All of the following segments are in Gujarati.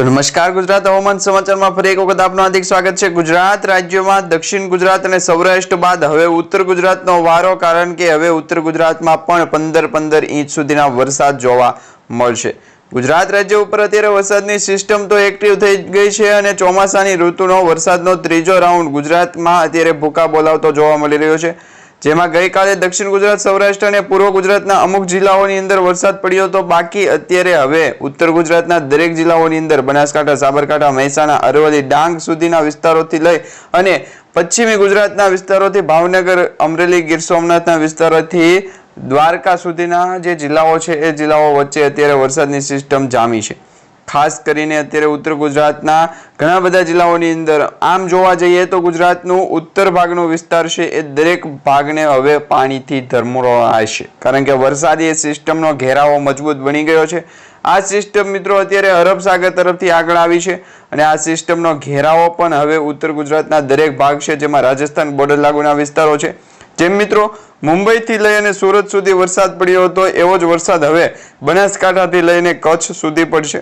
તો નમસ્કાર ગુજરાત હવામાન સમાચારમાં ફરી એક વખત આપનું હાર્દિક સ્વાગત છે. ગુજરાત રાજ્યમાં દક્ષિણ ગુજરાત અને સૌરાષ્ટ્ર બાદ હવે ઉત્તર ગુજરાતનો વારો, કારણ કે હવે ઉત્તર ગુજરાતમાં પણ પંદર પંદર ઇંચ સુધીના વરસાદ જોવા મળશે. ગુજરાત રાજ્ય ઉપર અત્યારે વરસાદની સિસ્ટમ તો એક્ટિવ થઈ ગઈ છે અને ચોમાસાની ઋતુનો વરસાદનો ત્રીજો રાઉન્ડ ગુજરાતમાં અત્યારે ભૂકા બોલાવતો જોવા મળી રહ્યો છે. જેમાં ગઈકાલે દક્ષિણ ગુજરાત, સૌરાષ્ટ્ર અને પૂર્વ ગુજરાતના અમુક જિલ્લાઓની અંદર વરસાદ પડ્યો હતો બાકી અત્યારે હવે ઉત્તર ગુજરાતના દરેક જિલ્લાઓની અંદર બનાસકાંઠા, સાબરકાંઠા, મહેસાણા, અરવલ્લી, ડાંગ સુધીના વિસ્તારોથી લઈ અને પશ્ચિમી ગુજરાતના વિસ્તારોથી ભાવનગર, અમરેલી, ગીર સોમનાથના વિસ્તારોથી દ્વારકા સુધીના જે જિલ્લાઓ છે, એ જિલ્લાઓ વચ્ચે અત્યારે વરસાદની સિસ્ટમ જામી છે. ખાસ કરીને અત્યારે ઉત્તર ગુજરાતના ઘણા બધા જિલ્લાઓની અંદર, આમ જોવા જઈએ તો ગુજરાતનું ઉત્તર ભાગનો વિસ્તાર છે એ દરેક ભાગને હવે પાણીથી ધરમોળાય છે. કારણ કે વરસાદી સિસ્ટમનો ઘેરાવો મજબૂત બની ગયો છે. આ સિસ્ટમ મિત્રો અત્યારે અરબ સાગર તરફથી આગળ આવી છે અને આ સિસ્ટમનો ઘેરાવો પણ હવે ઉત્તર ગુજરાતના દરેક ભાગ છે, જેમાં રાજસ્થાન બોર્ડર લાગુના વિસ્તારો છે. જેમ મિત્રો, મુંબઈથી લઈ અને સુરત સુધી વરસાદ પડ્યો હતો, એવો જ વરસાદ હવે બનાસકાંઠાથી લઈને કચ્છ સુધી પડશે.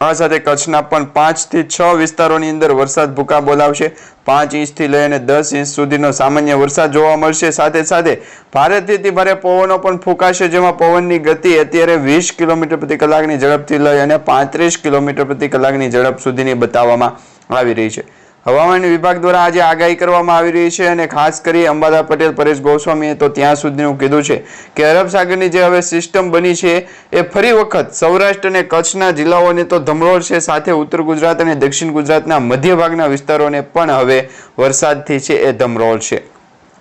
આ સાથે કચ્છના પણ પાંચથી છ વિસ્તારોની અંદર વરસાદ ભૂકા બોલાવશે. પાંચ ઇંચથી લઈને દસ ઇંચ સુધીનો સામાન્ય વરસાદ જોવા મળશે. સાથે સાથે ભારેથી ભારે પવનો પણ ફૂંકાશે, જેમાં પવનની ગતિ અત્યારે વીસ કિલોમીટર પ્રતિ કલાકની ઝડપથી લઈ અને પાંત્રીસ કિલોમીટર પ્રતિ કલાકની ઝડપ સુધીની બતાવવામાં આવી રહી છે. હવામાન વિભાગ દ્વારા આજે આગાહી કરવામાં આવી રહી છે અને ખાસ કરી અંબાદા પટેલ, પરેશ ગોસ્વામીએ તો ત્યાં સુધીનું કીધું છે કે અરબ સાગરની જે હવે સિસ્ટમ બની છે એ ફરી વખત સૌરાષ્ટ્ર અને કચ્છના જિલ્લાઓને તો ધમરોળ છે, સાથે ઉત્તર ગુજરાત અને દક્ષિણ ગુજરાતના મધ્ય ભાગના વિસ્તારોને પણ હવે વરસાદથી છે એ ધમરોળશે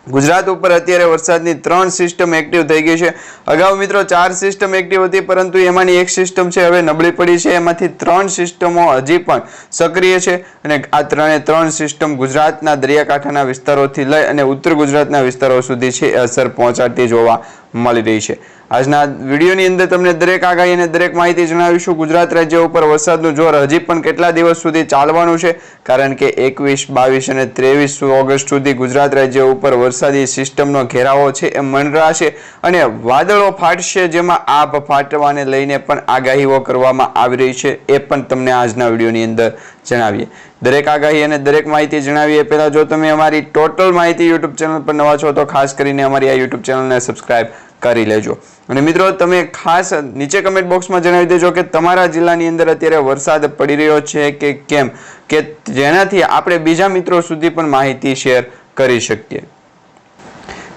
ગુજરાત ઉપર અત્યારે વરસાદની ત્રણ સિસ્ટમ એક્ટિવ થઈ ગઈ છે. અગાઉ મિત્રો ચાર સિસ્ટમ એક્ટિવ હતી, પરંતુ એમાંની એક સિસ્ટમ છે હવે નબળી પડી છે. એમાંથી ત્રણ સિસ્ટમો હજી પણ સક્રિય છે અને આ ત્રણે ત્રણ સિસ્ટમ ગુજરાતના દરિયાકાંઠાના વિસ્તારોથી લઈ અને ઉત્તર ગુજરાતના વિસ્તારો સુધી છે અસર પહોંચાડતી જોવા મળી રહી છે. આજના વિડીયોની અંદર તમને દરેક આગાહી અને દરેક માહિતી જણાવીશું. ગુજરાત રાજ્ય ઉપર વરસાદનું જોર હજી પણ કેટલા દિવસ સુધી ચાલવાનું છે? કારણ કે એકવીસ, બાવીસ અને ત્રેવીસ ઓગસ્ટ સુધી ગુજરાત રાજ્ય ઉપર વરસાદી સિસ્ટમનો ઘેરાવો છે એ મંડરાશે અને વાદળો ફાટશે જેમાં આભ ફાટવાને લઈને પણ આગાહીઓ કરવામાં આવી રહી છે એ પણ તમને આજના વિડીયોની અંદર જણાવીએ. દરેક આગાહી અને દરેક માહિતી જણાવીએ. પહેલાં જો તમે અમારી ટોટલ માહિતી યુટ્યુબ ચેનલ પર નવા છો તો ખાસ કરીને અમારી આ યુટ્યુબ ચેનલને સબસ્ક્રાઇબ કરી લેજો. અને મિત્રો, તમે ખાસ નીચે કમેન્ટ બોક્સમાં જણાવી દેજો કે તમારા જિલ્લાની અંદર અત્યારે વરસાદ પડી રહ્યો છે કે કેમ? કે જેનાથી આપણે બીજા મિત્રો સુધી પણ માહિતી શેર કરી શકીએ.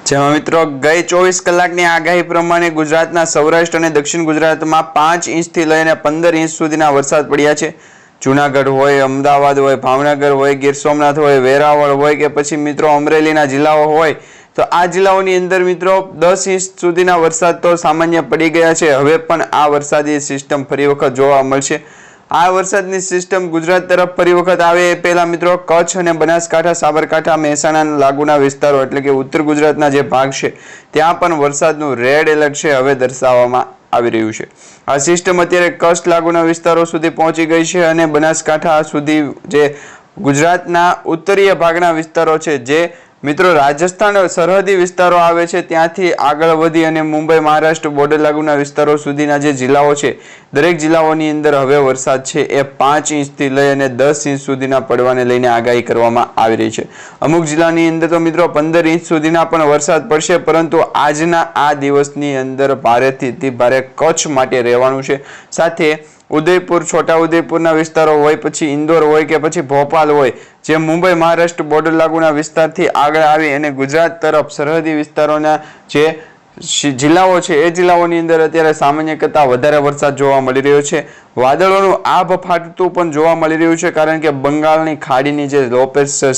જેમાં મિત્રો, ગઈ ચોવીસ કલાકની આગાહી પ્રમાણે ગુજરાતના સૌરાષ્ટ્ર અને દક્ષિણ ગુજરાતમાં પાંચ ઇંચથી લઈને પંદર ઇંચ સુધીના વરસાદ પડ્યા છે. જુનાગઢ હોય, અમદાવાદ હોય, ભાવનગર હોય, ગીર સોમનાથ હોય, વેરાવળ હોય કે પછી મિત્રો અમરેલીના જિલ્લાઓ હોય તો આ જિલ્લાઓની અંદર મિત્રો દસ ઇંચ સુધીના વરસાદ તો સામાન્ય પડી ગયા છે. હવે પણ આ વરસાદી સિસ્ટમ ફરી વખત જોવા મળશે. આ વરસાદની સિસ્ટમ ગુજરાત તરફ ફરી વખત આવે એ પહેલાં મિત્રો કચ્છ અને બનાસકાંઠા, સાબરકાંઠા મહેસાણા લાગુના વિસ્તારો એટલે કે ઉત્તર ગુજરાતના જે ભાગ છે, ત્યાં પણ વરસાદનું રેડ એલર્ટ છે હવે દર્શાવવામાં આવી રહ્યું છે. આ સિસ્ટમ અત્યારે કચ્છ લાગુના વિસ્તારો સુધી પહોંચી ગઈ છે અને બનાસકાંઠા સુધી જે ગુજરાતના ઉત્તરીય ભાગના વિસ્તારો છે, જે મિત્રો, રાજસ્થાન સરહદી વિસ્તારો આવે છે. ત્યાંથી આગળ વધી અને મુંબઈ, મહારાષ્ટ્ર બોર્ડર લાગુના વિસ્તારો સુધીના જે જિલ્લાઓ છે, દરેક જિલ્લાઓની અંદર હવે વરસાદ છે. એ પાંચ ઇંચથી લઈ અને દસ ઇંચ સુધીના પડવાને લઈને આગાહી કરવામાં આવી રહી છે. અમુક જિલ્લાની અંદર તો મિત્રો, પંદર ઇંચ સુધીના પણ વરસાદ પડશે, પરંતુ આજના આ દિવસની અંદર ભારેથી અતિ ભારે કચ્છ માટે રહેવાનું છે. સાથે ઉદયપુર છોટા ઉદયપુરના વિસ્તારો હોય, પછી ઇન્દોર હોય કે પછી ભોપાલ હોય, જે મુંબઈ મહારાષ્ટ્ર બોર્ડર લાગુના વિસ્તારથી આગળ આવી અને ગુજરાત તરફ સરહદી વિસ્તારોના જે જિલ્લાઓ છે, એ જિલ્લાઓની અંદર અત્યારે સામાન્ય કરતાં વધારે વરસાદ જોવા મળી રહ્યો છે. વાદળોનું આભ ફાટતું પણ જોવા મળી રહ્યું છે, કારણ કે બંગાળની ખાડીની જે લો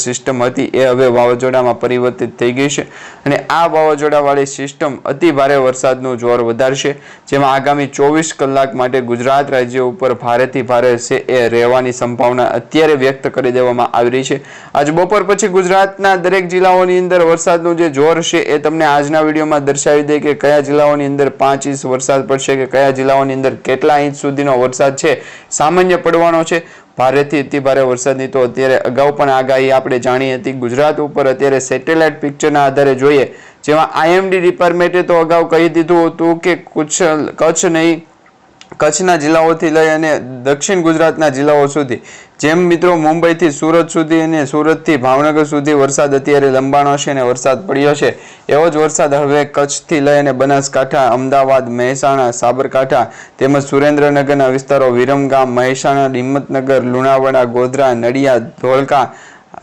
સિસ્ટમ હતી એ હવે વાવાઝોડામાં પરિવર્તિત થઈ ગઈ છે અને આ વાવાઝોડાવાળી સિસ્ટમ અતિ ભારે વરસાદનું જોર વધારશે, જેમાં આગામી ચોવીસ કલાક માટે ગુજરાત રાજ્ય ઉપર ભારેથી ભારે છે એ રહેવાની સંભાવના અત્યારે વ્યક્ત કરી દેવામાં આવી રહી છે. આજ બપોર પછી ગુજરાતના દરેક જિલ્લાઓની અંદર વરસાદનું જે જોર છે એ તમને આજના વિડીયોમાં દર્શાવી દે કે કયા જિલ્લાઓની અંદર પાંચ ઇંચ વરસાદ પડશે, કે કયા જિલ્લાઓની અંદર કેટલા ઇંચ સુધીનો વરસાદ છે, સામાન્ય પડવાનો છે. ભારેથી અતિ ભારે વરસાદની તો અત્યારે અગાઉ પણ આગાહી આપણે જાણી હતી. ગુજરાત ઉપર અત્યારે સેટેલાઇટ પિક્ચરના આધારે જોઈએ. જેમાં આઈએમડી ડિપાર્ટમેન્ટે તો અગાઉ કહી દીધું હતું કે કચ્છ કચ્છ નહીં કચ્છના જિલ્લાઓથી લઈ અને દક્ષિણ ગુજરાતના જિલ્લાઓ સુધી. જેમ મિત્રો મુંબઈથી સુરત સુધી અને સુરતથી ભાવનગર સુધી વરસાદ અત્યારે લંબાણો છે અને વરસાદ પડ્યો છે એવો જ વરસાદ હવે કચ્છથી લઈ અને બનાસકાંઠા, અમદાવાદ, મહેસાણા, સાબરકાંઠા તેમજ સુરેન્દ્રનગરના વિસ્તારો વિરમગામ, મહેસાણા, હિંમતનગર, લુણાવાડા, ગોધરા, નડિયાદ, ધોળકા,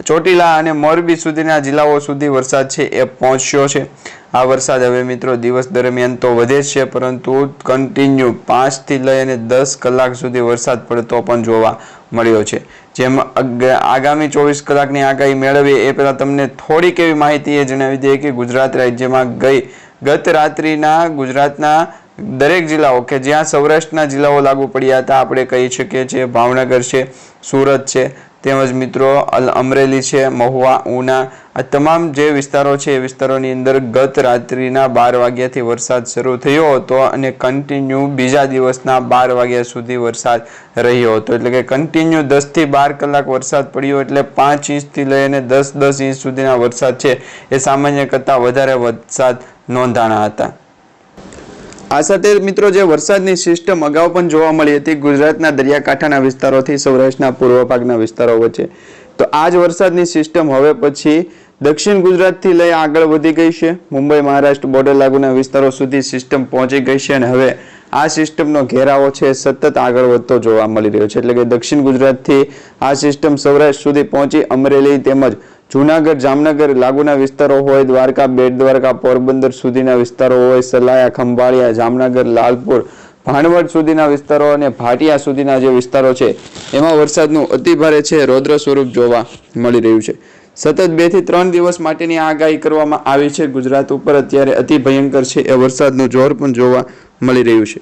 ચોટીલા અને મોરબી સુધીના જિલ્લાઓ સુધી વરસાદ છે એ પહોંચ્યો છે. આ વરસાદ હવે મિત્રો દિવસ દરમિયાન તો વધે છે, પરંતુ કન્ટિન્યુ પાંચથી લઈ અને દસ કલાક સુધી વરસાદ પડતો પણ જોવા મળ્યો છે. જેમ આગામી ચોવીસ કલાકની આગાહી મેળવીએ, એ પહેલાં તમને થોડીક એવી માહિતી એ જણાવી દઈએ કે ગુજરાત રાજ્યમાં ગઈ ગત રાત્રિના ગુજરાતના દરેક જિલ્લાઓ કે જ્યાં સૌરાષ્ટ્રના જિલ્લાઓ લાગુ પડ્યા હતા, આપણે કહી શકીએ છીએ ભાવનગર છે, સુરત છે, તેમજ મિત્રો અમરેલી છે, મહુવા, ઉના આ તમામ જે વિસ્તારો છે, એ વિસ્તારોની અંદર ગત રાત્રિના બાર વાગ્યાથી વરસાદ શરૂ થયો હતો અને કન્ટિન્યુ બીજા દિવસના બાર વાગ્યા સુધી વરસાદ રહ્યો હતો. એટલે કે કન્ટિન્યુ દસથી બાર કલાક વરસાદ પડ્યો એટલે પાંચ ઇંચથી લઈને દસ દસ ઇંચ સુધીના વરસાદ છે. એ સામાન્ય કરતાં વધારે વરસાદ નોંધાણા હતા. આ સાથે મિત્રો જે વરસાદની સિસ્ટમ અગાઉ પણ જોવા મળી હતી, ગુજરાતના દરિયાકાંઠાના વિસ્તારોથી સૌરાષ્ટ્રના પૂર્વ ભાગના વિસ્તારો વચ્ચે. તો આ જ વરસાદની સિસ્ટમ હવે પછી દક્ષિણ ગુજરાતથી લઈ આગળ વધી ગઈ છે. મુંબઈ મહારાષ્ટ્ર બોર્ડર લાગુના વિસ્તારો સુધી સિસ્ટમ પહોંચી ગઈ છે અને હવે આ સિસ્ટમનો ઘેરાવો છે, સતત આગળ વધતો જોવા મળી રહ્યો છે. એટલે કે દક્ષિણ ગુજરાતથી આ સિસ્ટમ સૌરાષ્ટ્ર સુધી પહોંચી અમરેલી તેમજ જુનાગઢ, જામનગર લાગુના વિસ્તારો હોય, દ્વારકા, બેટ દ્વારકા, પોરબંદર સુધીના વિસ્તારો હોય, સલાયા, ખંભાળિયા, જામનગર, લાલપુર, ભાણવડ સુધીના વિસ્તારો અને ભાટિયા સુધીના જે વિસ્તારો છે, એમાં વરસાદનું અતિભારે છે, રૌદ્ર સ્વરૂપ જોવા મળી રહ્યું છે. સતત બેથી ત્રણ દિવસ માટેની આગાહી કરવામાં આવી છે. ગુજરાત ઉપર અત્યારે અતિ ભયંકર છે. એ વરસાદનું જોર પણ જોવા મળી રહ્યું છે.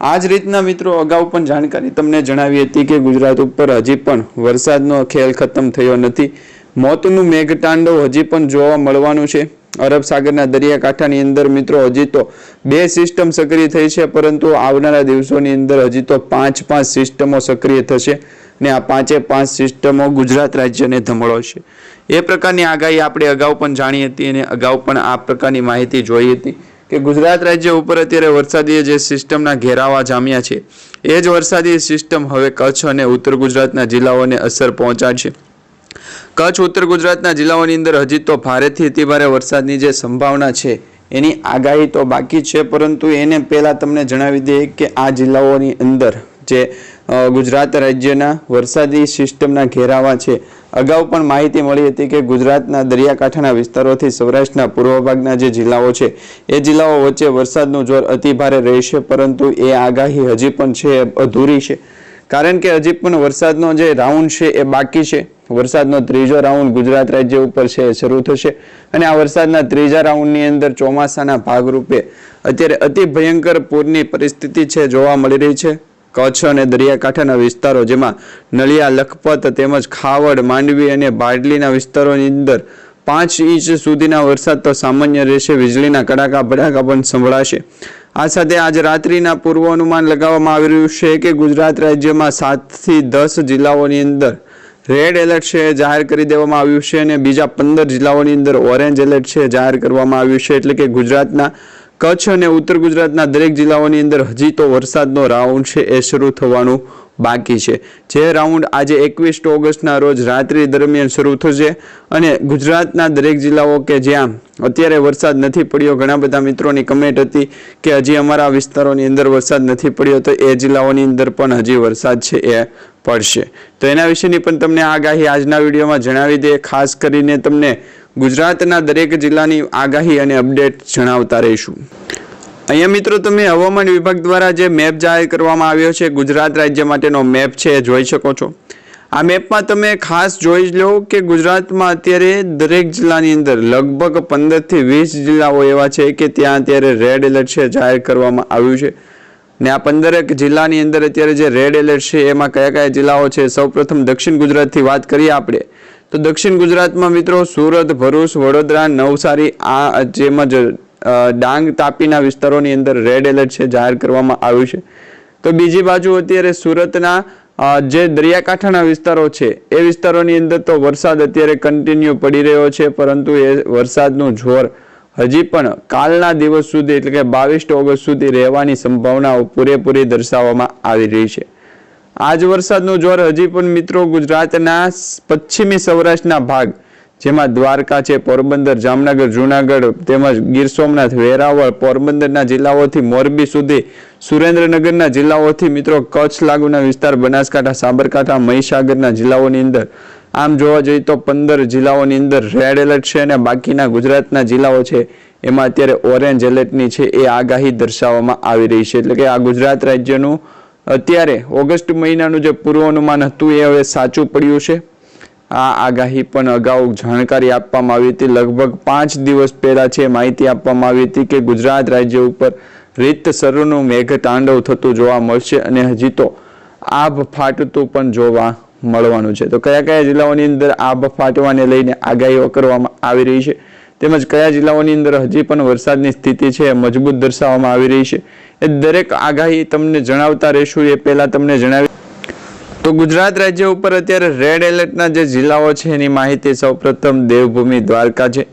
આ જ રીતના મિત્રો અગાઉ પણ જાણકારી તમને જણાવી હતી કે ગુજરાત ઉપર હજી પણ વરસાદનો ખેલ ખતમ થયો નથી. મોતનું મેઘતાંડવ હજી પણ જોવા મળવાનું છે. અરબ સાગરના દરિયાકાંઠાની અંદર મિત્રો હજી તો બે સિસ્ટમ સક્રિય થઈ છે, પરંતુ આવનારા દિવસોની અંદર હજી તો પાંચ પાંચ સિસ્ટમો સક્રિય થશે. ને આ પાંચે પાંચ સિસ્ટમો ગુજરાત રાજ્યને ધમળોશે એ પ્રકારની આગાહી આપણે અગાઉ પણ જાણી હતી અને અગાઉ પણ આ પ્રકારની માહિતી જોઈ હતી કે ગુજરાત રાજ્ય ઉપર અત્યારે વરસાદી જે સિસ્ટમના ઘેરાવા જામ્યા છે, એ જ વરસાદી સિસ્ટમ હવે કચ્છ અને ઉત્તર ગુજરાતના જિલ્લાઓને અસર પહોંચાડશે. કચ્છ, ઉત્તર ગુજરાતના જિલ્લાઓની અંદર હજી તો ભારેથી અતિભારે વરસાદની જે સંભાવના છે, એની આગાહી તો બાકી છે, પરંતુ એને પહેલાં તમને જણાવી દઈએ કે આ જિલ્લાઓની અંદર જે ગુજરાત રાજ્યના વરસાદી સિસ્ટમના ઘેરાવા છે. અગાઉ પણ માહિતી મળી હતી કે ગુજરાતના દરિયાકાંઠાના વિસ્તારોથી સૌરાષ્ટ્રના પૂર્વ ભાગના જે જિલ્લાઓ છે, એ જિલ્લાઓ વચ્ચે વરસાદનું જોર અતિ ભારે રહેશે, પરંતુ એ આગાહી હજી પણ છે અધૂરી છે. કારણ કે હજી પણ વરસાદનો જે રાઉન્ડ છે, એ બાકી છે. વરસાદનો ત્રીજો રાઉન્ડ ગુજરાત રાજ્ય ઉપર છે શરૂ થશે. અને આ વરસાદના ત્રીજા રાઉન્ડની અંદર ચોમાસાના ભાગરૂપે અત્યારે અતિ ભયંકર પૂરની પરિસ્થિતિ છે, જોવા મળી રહી છે. કચ્છ અને દરિયાકાંઠાના વિસ્તારો જેમાં નળિયા, લખપત તેમજ ખાવડ, માંડવી અને બારડલીના વિસ્તારોની અંદર પાંચ ઇંચ સુધીના વરસાદ તો સામાન્ય રહેશે. વીજળીના કડાકા, ભડાકા પણ સંભળાશે. આ સાથે આજ રાત્રિના પૂર્વ અનુમાન લગાવવામાં આવી રહ્યું છે કે ગુજરાત રાજ્યમાં સાતથી દસ જિલ્લાઓની અંદર રેડ એલર્ટ છે જાહેર કરી દેવામાં આવ્યું છે અને બીજા પંદર જિલ્લાઓની અંદર ઓરેન્જ એલર્ટ છે જાહેર કરવામાં આવ્યું છે. એટલે કે ગુજરાતના કચ્છ અને ઉત્તર ગુજરાતના દરેક જિલ્લાઓની અંદર હજી તો વરસાદનો રાઉન્ડ છે, એ શરૂ થવાનું બાકી છે. જે રાઉન્ડ આજે એકવીસ ઓગસ્ટના રોજ રાત્રિ દરમિયાન શરૂ થશે અને ગુજરાતના દરેક જિલ્લાઓ કે જ્યાં અત્યારે વરસાદ નથી પડ્યો, ઘણા બધા મિત્રોની કમેન્ટ હતી કે હજી અમારા વિસ્તારોની અંદર વરસાદ નથી પડ્યો, તો એ જિલ્લાઓની અંદર પણ હજી વરસાદ છે એ પડશે. તો એના વિશેની પણ તમને આગાહી આજના વિડીયોમાં જણાવી દે ખાસ કરીને તમને ગુજરાતના દરેક જિલ્લાની આગાહી અને અપડેટ જણાવતા રહીશું. અહીંયા મિત્રો તમે હવામાન વિભાગ દ્વારા જે મેપ જાહેર કરવામાં આવ્યો છે ગુજરાત રાજ્ય માટેનો મેપ છે એ જોઈ શકો છો. આ મેપમાં તમે ખાસ જોઈ લો કે ગુજરાતમાં અત્યારે દરેક જિલ્લાની અંદર લગભગ પંદરથી વીસ જિલ્લાઓ એવા છે કે ત્યાં અત્યારે રેડ એલર્ટ છે જાહેર કરવામાં આવ્યું છે. ને આ પંદરેક જિલ્લાની અંદર અત્યારે જે રેડ એલર્ટ છે એમાં કયા કયા જિલ્લાઓ છે સૌપ્રથમ દક્ષિણ ગુજરાતથી વાત કરીએ આપણે. તો દક્ષિણ ગુજરાતમાં મિત્રો સુરત ભરૂચ વડોદરા નવસારી આ જેમ અ, ડાંગ તાપીના વિસ્તારોની અંદર રેડ એલર્ટ છે, જાહેર કરવામાં આવ્યું છે. તો બીજી બાજુ અત્યારે સુરતના જે દરિયાકાંઠાના વિસ્તારો છે, એ વિસ્તારોની અંદર તો વરસાદ અત્યારે કન્ટિન્યુ પડી રહ્યો છે, પરંતુ એ વરસાદનું જોર હજી પણ કાલના દિવસ સુધી એટલે કે બાવીસ ઓગસ્ટ સુધી રહેવાની સંભાવનાઓ પૂરેપૂરી દર્શાવવામાં આવી રહી છે. આજ વરસાદનું જોર હજી પણ મિત્રો ગુજરાતના પશ્ચિમી સૌરાષ્ટ્રના ભાગ જેમાં દ્વારકા છે, પોરબંદર, જામનગર, જુનાગઢ તેમજ ગીર સોમનાથ, વેરાવળ, પોરબંદરના જિલ્લાઓથી મોરબી સુધી, સુરેન્દ્રનગરના જિલ્લાઓથી મિત્રો કચ્છ લાગુના વિસ્તાર, બનાસકાંઠા, સાબરકાંઠા, મહીસાગરના જિલ્લાઓની અંદર. આમ જોવા જઈએ તો પંદર જિલ્લાઓની અંદર રેડ એલર્ટ છે અને બાકીના ગુજરાતના જિલ્લાઓ છે, એમાં અત્યારે ઓરેન્જ એલર્ટની છે, એ આગાહી દર્શાવવામાં આવી રહી છે. એટલે કે આ ગુજરાત રાજ્યનું અત્યારે ઓગસ્ટ મહિનાનું જે પૂર્વાનુમાન હતું, એ હવે સાચું પડ્યું છે. આ આગાહી પણ અગાઉ જાણકારી આપવામાં આવી હતી. લગભગ પાંચ દિવસ પહેલા છે માહિતી આપવામાં આવી હતી કે ગુજરાત રાજ્ય ઉપર રીતસરનું મેઘ તાંડવ થતું જોવા મળશે અને હજી તો આભ ફાટતું પણ જોવા મળવાનું છે. તો કયા કયા જિલ્લાઓની અંદર આભ ફાટવાને લઈને આગાહીઓ કરવામાં આવી રહી છે? તેમજ કયા જિલ્લાઓની અંદર હજી પણ વરસાદની સ્થિતિ છે, મજબૂત દર્શાવવામાં આવી રહી છે? એ દરેક આગાહી તમને જણાવતા રહેશું. એ પહેલા તમને જણાવી તો ગુજરાત રાજ્ય ઉપર અત્યારે રેડ એલર્ટના જે જિલ્લાઓ છે, એની માહિતી સૌપ્રથમ દેવભૂમિ દ્વારકા છે.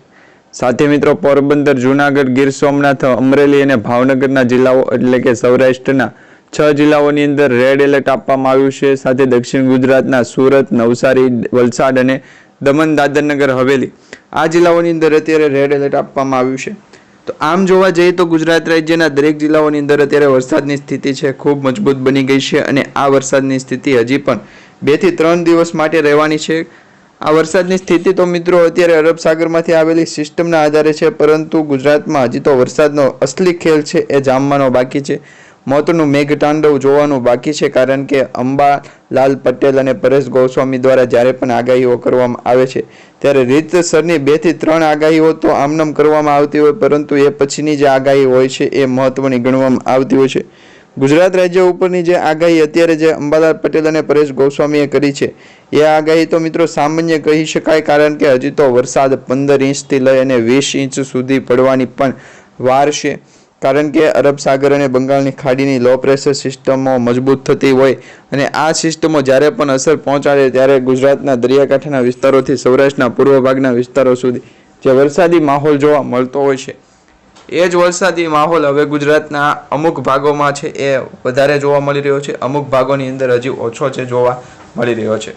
સાથે મિત્રો, પોરબંદર, જુનાગઢ, ગીર સોમનાથ, અમરેલી અને ભાવનગરના જિલ્લાઓ એટલે કે સૌરાષ્ટ્રના છ જિલ્લાઓની અંદર રેડ એલર્ટ આપવામાં આવ્યું છે. સાથે દક્ષિણ ગુજરાતના સુરત, નવસારી, વલસાડ અને દમણ દાદરનગર હવેલી આ જિલ્લાઓની અંદર અત્યારે રેડ એલર્ટ આપવામાં આવ્યું છે. તો આમ જોવા જઈએ તો ગુજરાત રાજ્યના દરેક જિલ્લાઓની અંદર અત્યારે વરસાદની સ્થિતિ છે, ખૂબ મજબૂત બની ગઈ છે અને આ વરસાદની સ્થિતિ હજી પણ બેથી ત્રણ દિવસ માટે રહેવાની છે. આ વરસાદની સ્થિતિ તો મિત્રો અત્યારે અરબ સાગરમાંથી આવેલી સિસ્ટમના આધારે છે, પરંતુ ગુજરાતમાં હજી તો વરસાદનો અસલી ખેલ છે એ જામવાનો બાકી છે. મોતનું મેઘતાંડવ જોવાનું બાકી છે કારણ કે અંબાલાલ પટેલ અને પરેશ ગોસ્વામી દ્વારા જ્યારે પણ આગાહીઓ કરવામાં આવે છે, ત્યારે રીતસરની બેથી ત્રણ આગાહીઓ તો આમનામ કરવામાં આવતી હોય, પરંતુ એ પછીની જે આગાહી હોય છે એ મહત્વની ગણવામાં આવતી હોય છે. ગુજરાત રાજ્ય ઉપરની જે આગાહી અત્યારે જે અંબાલાલ પટેલ અને પરેશ ગોસ્વામીએ કરી છે, એ આગાહી તો મિત્રો સામાન્ય કહી શકાય કારણ કે હજી તો વરસાદ પંદર ઇંચથી લઈ અને વીસ ઇંચ સુધી પડવાની પણ વાર છે. કારણ કે અરબ સાગર અને બંગાળની ખાડીની લો પ્રેશર સિસ્ટમો મજબૂત થતી હોય અને આ સિસ્ટમો જ્યારે પણ અસર પહોંચાડે ત્યારે ગુજરાતના દરિયાકાંઠાના વિસ્તારોથી સૌરાષ્ટ્રના પૂર્વ ભાગના વિસ્તારો સુધી જે વરસાદી માહોલ જોવા મળતો હોય છે. એ જ વરસાદી માહોલ હવે ગુજરાતના અમુક ભાગોમાં છે એ વધારે જોવા મળી રહ્યો છે. અમુક ભાગોની અંદર હજી ઓછો છે જોવા મળી રહ્યો છે.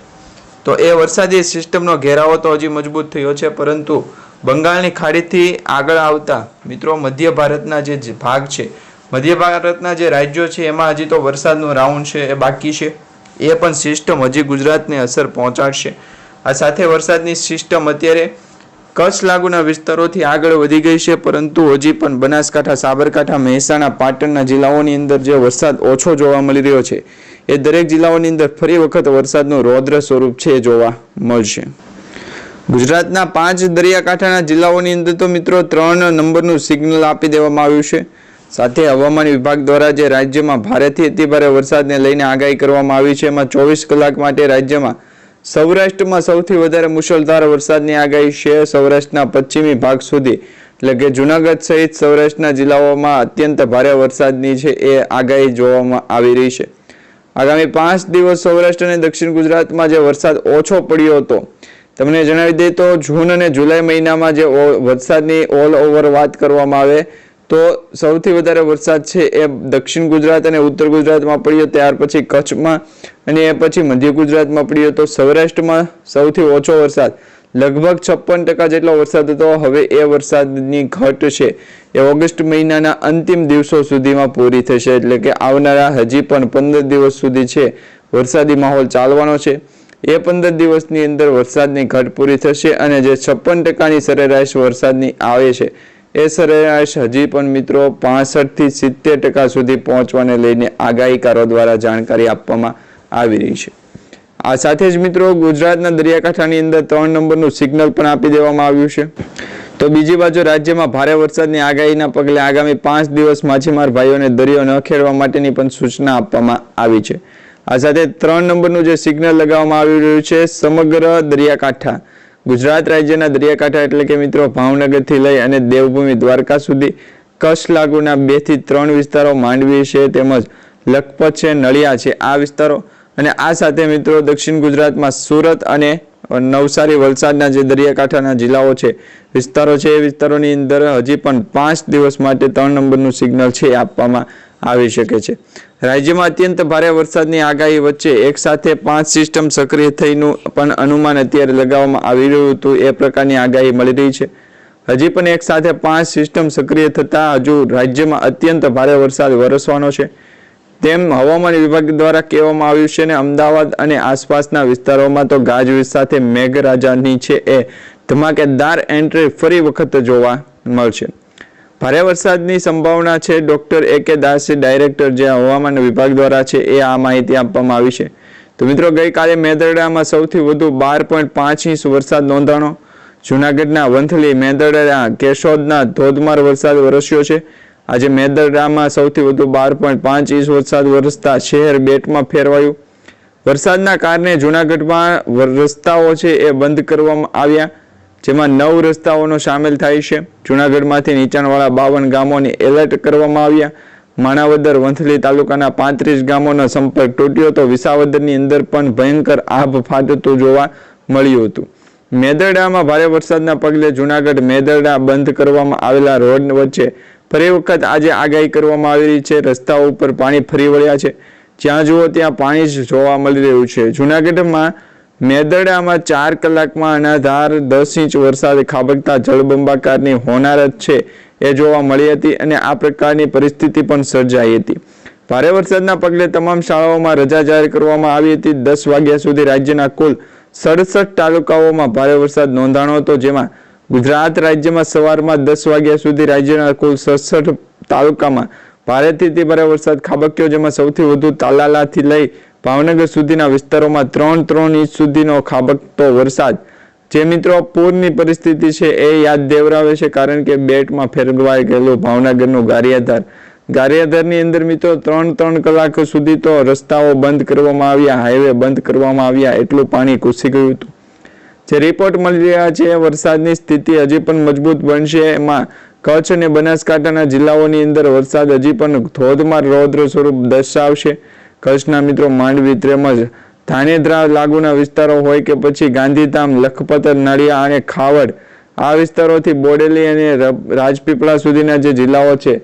તો એ વરસાદી સિસ્ટમનો ઘેરાવો તો હજી મજબૂત થયો છે, પરંતુ બંગાળની ખાડીથી આગળ આવતા મિત્રો મધ્ય ભારતના જે ભાગ છે, મધ્ય ભારતના જે રાજ્યો છે, એમાં હજી તો વરસાદનો રાઉન્ડ છે, એ બાકી છે. એ પણ સિસ્ટમ હજી ગુજરાતને અસર પહોંચાડશે. આ સાથે વરસાદની સિસ્ટમ અત્યારે કચ્છ લાગુના વિસ્તારોથી આગળ વધી ગઈ છે, પરંતુ હજી પણ બનાસકાંઠા, સાબરકાંઠા, મહેસાણા, પાટણના જિલ્લાઓની અંદર જે વરસાદ ઓછો જોવા મળી રહ્યો છે, એ દરેક જિલ્લાઓની અંદર ફરી વખત વરસાદનું રૌદ્ર સ્વરૂપ છે જોવા મળશે. ગુજરાતના પાંચ દરિયાકાંઠાના જિલ્લાઓની અંદર તો મિત્રો ત્રણ નંબરનું સિગ્નલ આપી દેવામાં આવ્યું છે. સાથે હવામાન વિભાગ દ્વારા જે રાજ્યમાં ભારેથી અતિભારે વરસાદને લઈને આગાહી કરવામાં આવી છે, એમાં ચોવીસ કલાક માટે રાજ્યમાં સૌરાષ્ટ્રમાં સૌથી વધારે મુશળધાર વરસાદની આગાહી છે. સૌરાષ્ટ્રના પશ્ચિમી ભાગ સુધી, એટલે કે જુનાગઢ સહિત સૌરાષ્ટ્રના જિલ્લાઓમાં અત્યંત ભારે વરસાદની છે એ આગાહી જોવામાં આવી રહી છે. આગામી પાંચ દિવસ સૌરાષ્ટ્ર અને દક્ષિણ ગુજરાતમાં જે વરસાદ ઓછો પડ્યો હતો તમને જણાવી દઈએ તો જૂન અને જુલાઈ મહિનામાં જે વરસાદની ઓલ ઓવર વાત કરવામાં આવે, તો સૌથી વધારે વરસાદ છે એ દક્ષિણ ગુજરાત અને ઉત્તર ગુજરાતમાં પડ્યો. ત્યાર પછી કચ્છમાં અને એ પછી મધ્ય ગુજરાતમાં પડ્યો. તો સૌરાષ્ટ્રમાં સૌથી ઓછો વરસાદ, લગભગ છપ્પન ટકા જેટલો વરસાદ હતો. હવે એ વરસાદની ઘટ છે. એ ઓગસ્ટ મહિનાના અંતિમ દિવસો સુધીમાં પૂરી થશે. એટલે કે આવનારા હજી પણ પંદર દિવસ સુધી છે વરસાદી માહોલ ચાલવાનો છે. એ પંદર દિવસની અંદર વરસાદની ઘટ પૂરી થશે અને જે છપ્પન ટકાની સરેરાશ વરસાદની આવે છે, એ સરેરાશ હજી પણ મિત્રો પાસઠથી સિત્તેર ટકા સુધી પહોંચવાને લઈને આગાહીકારો દ્વારા જાણકારી આપવામાં આવી રહી છે. આ સાથે જ મિત્રો ગુજરાતના દરિયાકાંઠાની અંદર ત્રણ નંબરનું સિગ્નલ પણ આપી દેવામાં આવ્યું છે. તો બીજી બાજુ રાજ્યમાં ભારે વરસાદની આગાહીના પગલે આગામી પાંચ દિવસ માછીમાર ભાઈઓને દરિયો ન ખેડવા માટેની પણ સૂચના આપવામાં આવી છે. આ સાથે ત્રણ નંબરનું જે સિગ્નલ લગાવવામાં આવી રહ્યું છે, સમગ્ર દરિયાકાંઠા. ગુજરાત રાજ્યના દરિયાકાંઠા એટલે કે મિત્રો ભાવનગરથી લઈ અને દેવભૂમિ દ્વારકા સુધી કચ્છ લાગુના બેથી ત્રણ વિસ્તારો માંડવી છે તેમજ લખપત છે, નળિયા છે, આ વિસ્તારો. અને આ સાથે મિત્રો દક્ષિણ ગુજરાતમાં સુરત અને નવસારી વલસાડના જે દરિયાકાંઠાના જિલ્લાઓ છે, વિસ્તારો છે, એ વિસ્તારોની અંદર હજી પણ પાંચ દિવસ માટે ત્રણ નંબરનું સિગ્નલ છે આપવામાં આવી શકે છે. રાજ્યમાં અત્યંત ભારે વરસાદની આગાહી વચ્ચે એક સાથે પાંચ સિસ્ટમ સક્રિય થઈનું પણ અનુમાન અત્યારે લગાવવામાં આવી રહ્યું હતું. એ પ્રકારની આગાહી મળી રહી છે. હજી પણ એક સાથે પાંચ સિસ્ટમ સક્રિય થતાં હજુ રાજ્યમાં અત્યંત ભારે વરસાદ વરસવાનો છે. તેમ હવામાન વિભાગ દ્વારા કહેવામાં આવ્યું છે ને અમદાવાદ અને આસપાસના વિસ્તારોમાં તો ગાજવીજ સાથે મેઘરાજાની છે એ ધમાકેદાર એન્ટ્રી ફરી વખત જોવા મળશે. ભારે વરસાદની સંભાવના છે. ડોક્ટર એ કે દાસે ડાયરેક્ટર જે હવામાન વિભાગ દ્વારા છે એ આ માહિતી આપવામાં આવી છે. તો મિત્રો, ગઈકાલે મેદરડામાં સૌથી વધુ બાર પોઈન્ટ પાંચ ઇંચ વરસાદ નોંધાણો. જૂનાગઢના વંથલી, મેદરડા, કેશોદના ધોધમાર વરસાદ વરસ્યો છે. આજે મેદરડામાં સૌથી વધુ બાર પોઈન્ટ પાંચ ઇંચ વરસાદ વરસતા શહેર બેટમાં ફેરવાયું. વરસાદના કારણે જૂનાગઢમાં રસ્તાઓ છે એ બંધ કરવામાં આવ્યા. જેમાં નવ રસ્તાઓનો સામેલ થાય છે. જૂનાગઢમાંથી નીચાણવાળા બાવન ગામોને એલર્ટ કરવામાં આવ્યા. માણાવદર, વંથલી તાલુકાના પાંત્રીસ ગામોનો સંપર્ક તૂટ્યો તો વિસાવદરની અંદર પણ ભયંકર આભ ફાટતું જોવા મળ્યું હતું. મેદરડામાં ભારે વરસાદના પગલે જૂનાગઢ મેદરડા બંધ કરવામાં આવેલા રોડ વચ્ચે ફરી વખત આજે આગાહી કરવામાં આવી રહી છે. રસ્તાઓ ઉપર પાણી ફરી વળ્યા છે. જ્યાં જુઓ ત્યાં પાણી જ જોવા મળી રહ્યું છે. જૂનાગઢમાં મેદરડામાં ચાર કલાકમાં અનાધાર દસ ઇંચ વરસાદ ખાબકતા જળબંબાકારની હોનારત છે એ જોવા મળી હતી અને આ પ્રકારની પરિસ્થિતિ પણ સર્જાઈ હતી. ભારે વરસાદના પગલે તમામ શાળાઓમાં રજા જાહેર કરવામાં આવી હતી. દસ વાગ્યા સુધી રાજ્યના કુલ સડસઠ તાલુકાઓમાં ભારે વરસાદ નોંધાણો હતો, જેમાં ગુજરાત રાજ્યમાં સવારમાં દસ વાગ્યા સુધી રાજ્યના કુલ સડસઠ તાલુકામાં ભારેથી તે ભારે વરસાદ ખાબક્યો, જેમાં સૌથી વધુ તાલાલાથી લઈ ભાવનગર સુધીના વિસ્તારોમાં ત્રણ ત્રણ ઇંચ સુધીનો ખાબકતો વરસાદ. જે મિત્રો પૂરની પરિસ્થિતિ છે એ યાદ દેવરાવે છે કારણ કે બેટમાં ફેરવાઈ ગયેલું ભાવનગરનું ગારિયાધાર. ગારિયાધારની અંદર મિત્રો ત્રણ ત્રણ કલાક સુધી તો રસ્તાઓ બંધ કરવામાં આવ્યા, હાઈવે બંધ કરવામાં આવ્યા, એટલું પાણી ઘૂસી ગયું હતું. જે રિપોર્ટ મળી રહ્યા છે વરસાદની સ્થિતિ હજી પણ મજબૂત બનશે એમાં કચ્છ અને બનાસકાંઠાના જિલ્લાઓની અંદર વરસાદ હજી પણ ધોધમાર રૌદ્ર સ્વરૂપ દર્શાવશે. કચ્છના મિત્રો માંડવી તેમજ ધાનેદ્રા લાગુના વિસ્તારો હોય કે પછી ગાંધીધામ લખપતર નળિયા અને ખાવડ, આ વિસ્તારોથી બોડેલી અને રાજપીપળા સુધીના જે જિલ્લાઓ છે,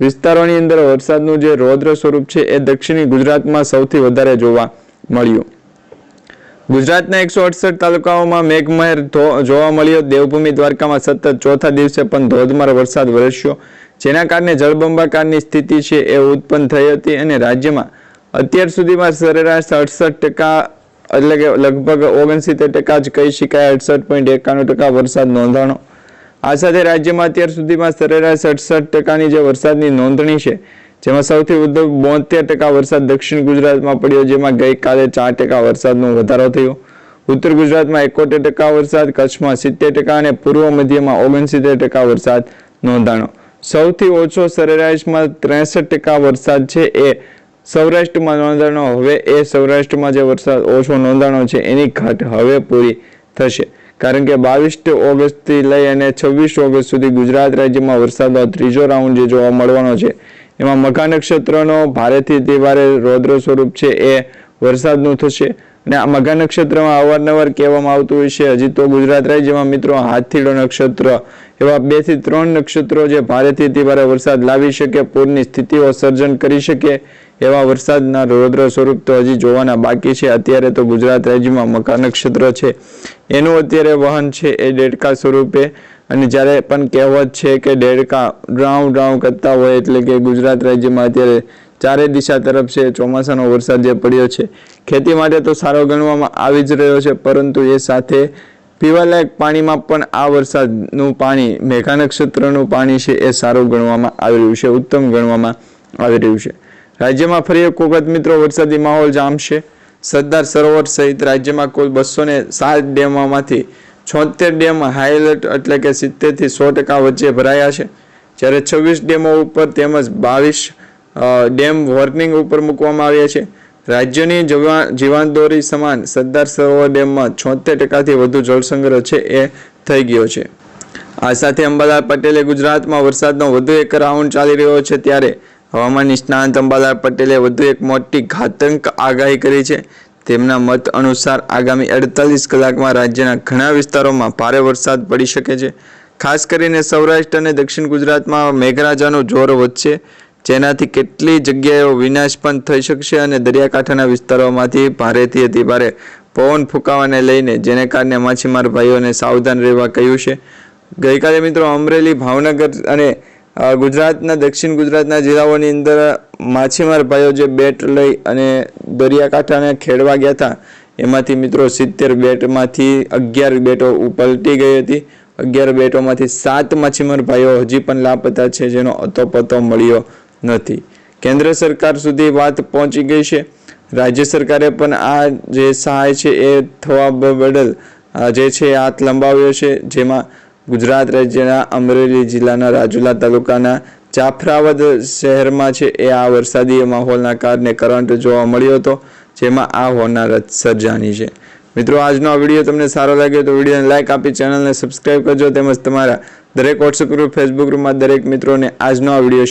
વિસ્તારોની અંદર વરસાદનું જે રૌદ્ર સ્વરૂપ છે એ દક્ષિણી ગુજરાતમાં સૌથી વધારે જોવા મળ્યું. ગુજરાતના એકસો અડસઠ તાલુકાઓમાં મેઘમહેર જોવા મળ્યો. દેવભૂમિ દ્વારકામાં સતત ચોથા દિવસે પણ ધોધમાર વરસાદ વરસ્યો. જેના કારણે જળબંબાકારની સ્થિતિ છે એ ઉત્પન્ન થઈ હતી અને રાજ્યમાં અત્યાર સુધીમાં સરેરાશ અડસઠ ટકા, એટલે કે લગભગ ઓગણસિત્તેર ટકા જ કહી શકાય, અડસઠ પોઈન્ટ એકાણું ટકા વરસાદ નોંધાણો. આ સાથે રાજ્યમાં અત્યાર સુધીમાં સરેરાશ અડસઠ ટકાની જે વરસાદની નોંધણી છે, જેમાં સૌથી વધુ બોતેર ટકા વરસાદ દક્ષિણ ગુજરાતમાં પડ્યો, જેમાં ગઈકાલે ચાર ટકા વરસાદનો વધારો થયો. ઉત્તર ગુજરાતમાં એકોતેર ટકા વરસાદ, કચ્છમાં સિત્તેર ટકા અને પૂર્વ મધ્યમાં ઓગણસિત્તેર ટકા વરસાદ નોંધાણો. સૌથી ઓછો સરેરાશમાં ત્રેસઠ ટકા વરસાદ છે એ સૌરાષ્ટ્રમાં નોંધાણો હવે એ સૌરાષ્ટ્રમાં જે વરસાદ ઓછો નોંધાણો છે એની ઘાટ હવે પૂરી થશે. કારણ કે બાવીસ ઓગસ્ટથી લઈ અને છવ્વીસ ઓગસ્ટ સુધી ગુજરાત રાજ્યમાં વરસાદનો ત્રીજો રાઉન્ડ જે જોવા મળવાનો છે, એમાં મકા નક્ષત્રનો ભારેથી તે ભારે રૌદ્ર સ્વરૂપ છે એ વરસાદનું થશે. અને આ મઘા નક્ષત્રમાં અવારનવાર કહેવામાં આવતું હોય છે, હજી તો ગુજરાત રાજ્યમાં મિત્રો હાથીડો નક્ષત્ર એવા બેથી ત્રણ નક્ષત્રો જે ભારેથી ભારે વરસાદ લાવી શકે, પૂરની સ્થિતિઓ સર્જન કરી શકે એવા વરસાદના રૌદ્ર સ્વરૂપ તો હજી જોવાના બાકી છે. અત્યારે તો ગુજરાત રાજ્યમાં મકર નક્ષત્ર છે. એનું અત્યારે વહન છે એ દેડકા સ્વરૂપે. અને જ્યારે પણ કહેવત છે કે દેડકા ડ્રાઉં ડ્રાઉં કરતા હોય એટલે કે ગુજરાત રાજ્યમાં અત્યારે ચારે દિશા તરફ છે ચોમાસાનો વરસાદ જે પડ્યો છે. ખેતી માટે તો સારો ગણવામાં આવી જ રહ્યો છે, પરંતુ એ સાથે પીવાલાયક પાણીમાં પણ આ વરસાદનું પાણી મેઘા નક્ષત્રનું પાણી છે એ સારું ગણવામાં આવી રહ્યું છે, ઉત્તમ ગણવામાં આવી રહ્યું છે. રાજ્યમાં ફરી એક વખત મિત્રો વરસાદી માહોલ જામશે. સરદાર સરોવર સહિત રાજ્યમાં કુલ બસો ને સાત ડેમોમાંથી છોતેર ડેમ હાઈ એલર્ટ એટલે કે સિત્તેરથી સો ટકા વચ્ચે ભરાયા છે. જ્યારે છવ્વીસ ડેમો ઉપર તેમજ બાવીસ ડેમ વોર્નિંગ ઉપર મૂકવામાં આવ્યા છે. રાજ્યની જીવાનદોરી સમાન સરદાર સરોવર ડેમમાં છોતેર ટકાથી વધુ જળસંગ્રહ છે એ થઈ ગયો છે. આ સાથે અંબાલાલ પટેલે ગુજરાતમાં વરસાદનો વધુ એક રાઉન્ડ ચાલી રહ્યો છે ત્યારે હવામાન નિષ્ણાંત અંબાલાલ પટેલે વધુ એક મોટી ઘાતંક આગાહી કરી છે. તેમના મત અનુસાર આગામી અડતાલીસ કલાકમાં રાજ્યના ઘણા વિસ્તારોમાં ભારે વરસાદ પડી શકે છે. ખાસ કરીને સૌરાષ્ટ્ર અને દક્ષિણ ગુજરાતમાં મેઘરાજાનું જોર વધશે, જેનાથી કેટલી જગ્યાએ વિનાશ પણ થઈ શકશે અને દરિયાકાંઠાના વિસ્તારોમાંથી ભારેથી અતિ ભારે પવન ફૂંકાવાને લઈને જેને કારણે માછીમાર ભાઈઓને સાવધાન રહેવા કહ્યું છે. ગઈકાલે મિત્રો અમરેલી, ભાવનગર અને ગુજરાતના, દક્ષિણ ગુજરાતના જિલ્લાઓની અંદર માછીમાર ભાઈઓ જે બેટ લઈ અને દરિયાકાંઠાને ખેડવા ગયા હતા, એમાંથી મિત્રો સિત્તેર બેટમાંથી અગિયાર બેટો પલટી ગઈ હતી. અગિયાર બેટોમાંથી સાત માછીમાર ભાઈઓ હજી પણ લાપતા છે, જેનો અતોપતો મળ્યો નથી. કેન્દ્ર સરકાર સુધી વાત પહોંચી ગઈ છે. રાજ્ય સરકારે પણ આ જે સહાય છે એ થવા બદલ જે છે હાથ લંબાવ્યો છે, જેમાં ગુજરાત રાજ્યના અમરેલી જિલ્લાના રાજુલા તાલુકાના જાફરાવદ શહેરમાં છે. એ આ વરસાદી માહોલના કારણે કરંટ જોવા મળ્યો હતો, જેમાં આ હોનાર સર્જાની છે. મિત્રો, આજનો આ વીડિયો તમને સારો લાગ્યો તો વિડીયોને લાઇક આપી, ચેનલને સબસ્ક્રાઈબ કરજો, તેમજ તમારા દરેક વોટ્સઅપ ગ્રુપ ફેસબુક ગ્રુપમાં દરેક મિત્રોને આજનો આ વીડિયો